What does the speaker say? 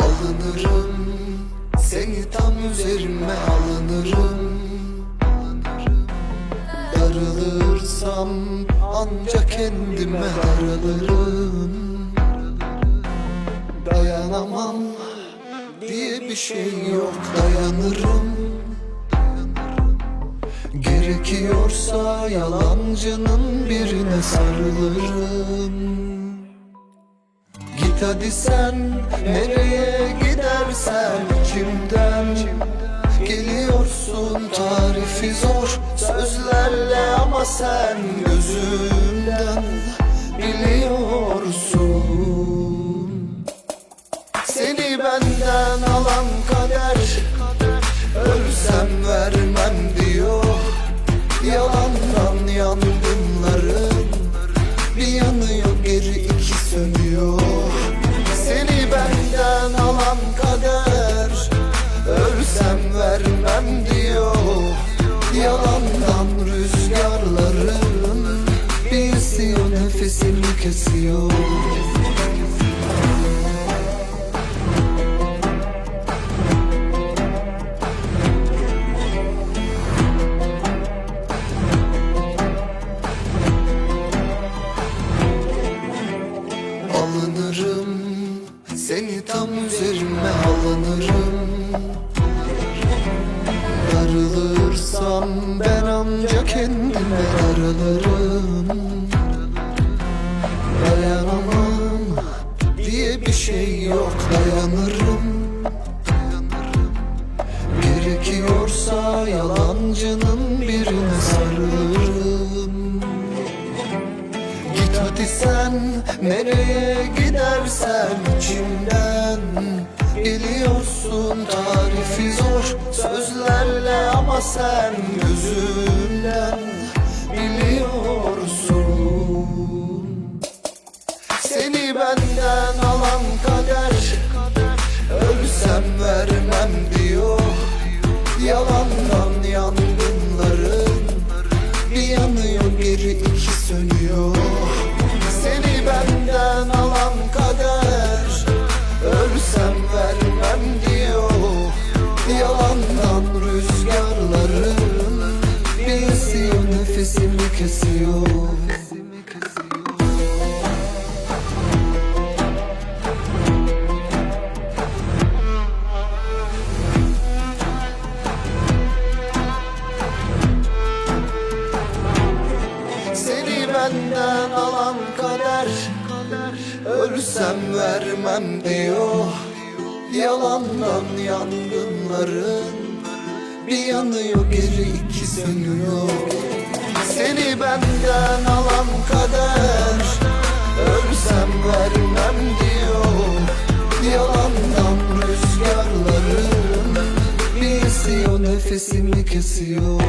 Alınırım Seni tam üzerime alınırım. Darılırsam ancak kendime daralırım Dayanamam diye bir şey yok dayanırım Gerekiyorsa yalancının birine sarılırım. Git hadi sen nereye gidersen kimden Geliyorsun? Tarifi zor sözlerle ama sen gözümden biliyorsun. Seni benden alan kader Ölsem vermem Yalandan rüzgarların Bir nefesimi kesiyor. Alınırım Seni tam üzerime alınırım Darılırsam ben ancak kendime daralırım Dayanamam diye bir şey yok dayanırım. Gerekiyorsa yalancının birine sarılırım. Git hadi sen nereye gidersen içimden. Geliyorsun tarifi zor sözlerle ama sen gözümden biliyorsun. Seni benden alan kader Ölsem vermem diyor. Yalandan yangınların Bir yanıyor geri iki sönüyor. Seni benden alan kader Ölsem vermem diyor. Yalandan rüzgarların Bir esiyor nefesimi kesiyor. Seni benden alan kader Ölsem vermem diyor. Yalandan yangınların Bir yanıyor geri iki sönüyor Seni benden alan kader Ölsem vermem diyor. Yalandan rüzgarların Bir esiyor nefesimi kesiyor